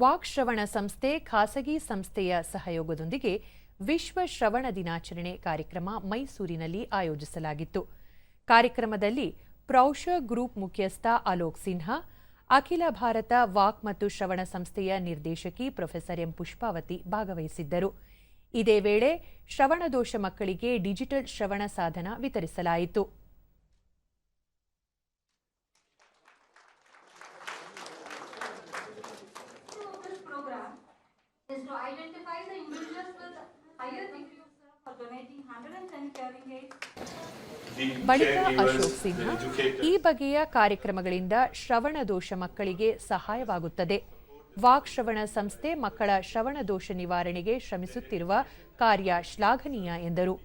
ವಾಕ್ಶ್ರವಣ ಸಂಸ್ಥೆ ಖಾಸಗಿ ಸಂಸ್ಥೆಯ ಸಹಯೋಗದೊಂದಿಗೆ ವಿಶ್ವ ಶ್ರವಣ ದಿನಾಚರಣೆ ಕಾರ್ಯಕ್ರಮ ಮೈಸೂರಿನಲ್ಲಿ ಆಯೋಜಿಸಲಾಗಿತ್ತು. ಕಾರ್ಯಕ್ರಮದಲ್ಲಿ ಪ್ರೌಷ ಗ್ರೂಪ್ ಮುಖ್ಯಸ್ಥ ಅಲೋಕ್ ಸಿನ್ಹಾ, ಅಖಿಲ ಭಾರತ ವಾಕ್ ಮತ್ತು ಶ್ರವಣ ಸಂಸ್ಥೆಯ ನಿರ್ದೇಶಕಿ ಪ್ರೊಫೆಸರ್ ಎಂ ಪುಷ್ಪಾವತಿ ಭಾಗವಹಿಸಿದ್ದರು. ಇದೇ ವೇಳೆ ಶ್ರವಣದೋಷ ಮಕ್ಕಳಿಗೆ ಡಿಜಿಟಲ್ ಶ್ರವಣ ಸಾಧನ ವಿತರಿಸಲಾಯಿತು of this program is to identify the individuals with higher degree of self for donating 110 caring aids ಬಳಿಕ ಅಶೋಕ್ ಸಿನ್ಹಾ ಈ ಬಗೆಯ ಕಾರ್ಯಕ್ರಮಗಳಿಂದ ಶ್ರವಣ ದೋಷ ಮಕ್ಕಳಿಗೆ ಸಹಾಯವಾಗುತ್ತದೆ ವಾಕ್ ಶ್ರವಣ ಸಂಸ್ಥೆ ಮಕ್ಕಳ ಶ್ರವಣ ದೋಷ ನಿವಾರಣೆಗೆ ಶ್ರಮಿಸುತ್ತಿರುವ ಕಾರ್ಯ ಶ್ಲಾಘನೀಯ ಎಂದರು.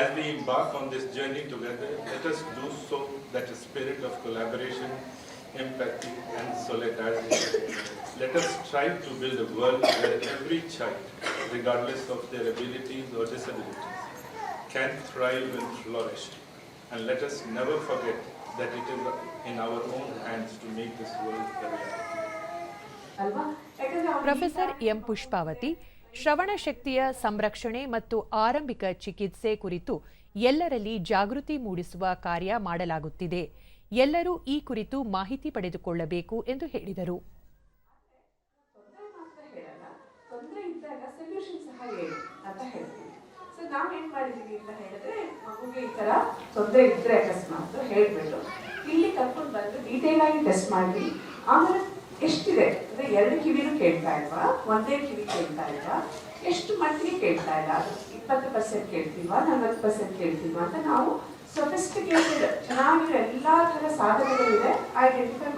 As we embark on this journey together, let us do so that a spirit of collaboration, empathy, and solidarity. Let us strive to build a world where every child, regardless of their abilities or disabilities, can thrive and flourish. And let us never forget that it is in our own hands to make this world a reality. Professor M. Pushpavati ಶ್ರವಣ ಶಕ್ತಿಯ ಸಂರಕ್ಷಣೆ ಮತ್ತು ಆರಂಭಿಕ ಚಿಕಿತ್ಸೆ ಕುರಿತು ಎಲ್ಲರಲ್ಲಿ ಜಾಗೃತಿ ಮೂಡಿಸುವ ಕಾರ್ಯ ಮಾಡಲಾಗುತ್ತಿದೆ. ಎಲ್ಲರೂ ಈ ಕುರಿತು ಮಾಹಿತಿ ಪಡೆದುಕೊಳ್ಳಬೇಕು ಎಂದು ಹೇಳಿದರು. ಇಲ್ಲಿ ಕರ್ಕೊಂಡು ಬಂದು ಡೀಟೇಲ್ ಆಗಿ ಟೆಸ್ಟ್ ಮಾಡಿ. ಆಮೇಲೆ ಎಷ್ಟಿದೆ? ಎರಡು ಕಿವಿನೂ ಕೇಳ್ತಾ ಇಲ್ವಾ? ಒಂದೇ ಕಿವಿ ಕೇಳ್ತಾ ಇಲ್ವಾ? ಎಷ್ಟು ಮಟ್ಟಿಗೆ ಕೇಳ್ತಾ ಇಲ್ಲ? ಇಪ್ಪತ್ತು ಪರ್ಸೆಂಟ್ ಕೇಳ್ತೀವಾ, ನಲ್ವತ್ತು ಪರ್ಸೆಂಟ್ ಕೇಳ್ತೀವಾ ಅಂತ ನಾವು ಸೊಫಿಸ್ಟಿಕೇಟೆಡ್ ಚೆನ್ನಾಗಿರೋ ಎಲ್ಲ ಥರ ಸಾಧನೆಗಳಿದೆ ಐಡೆಂಟಿಫೈ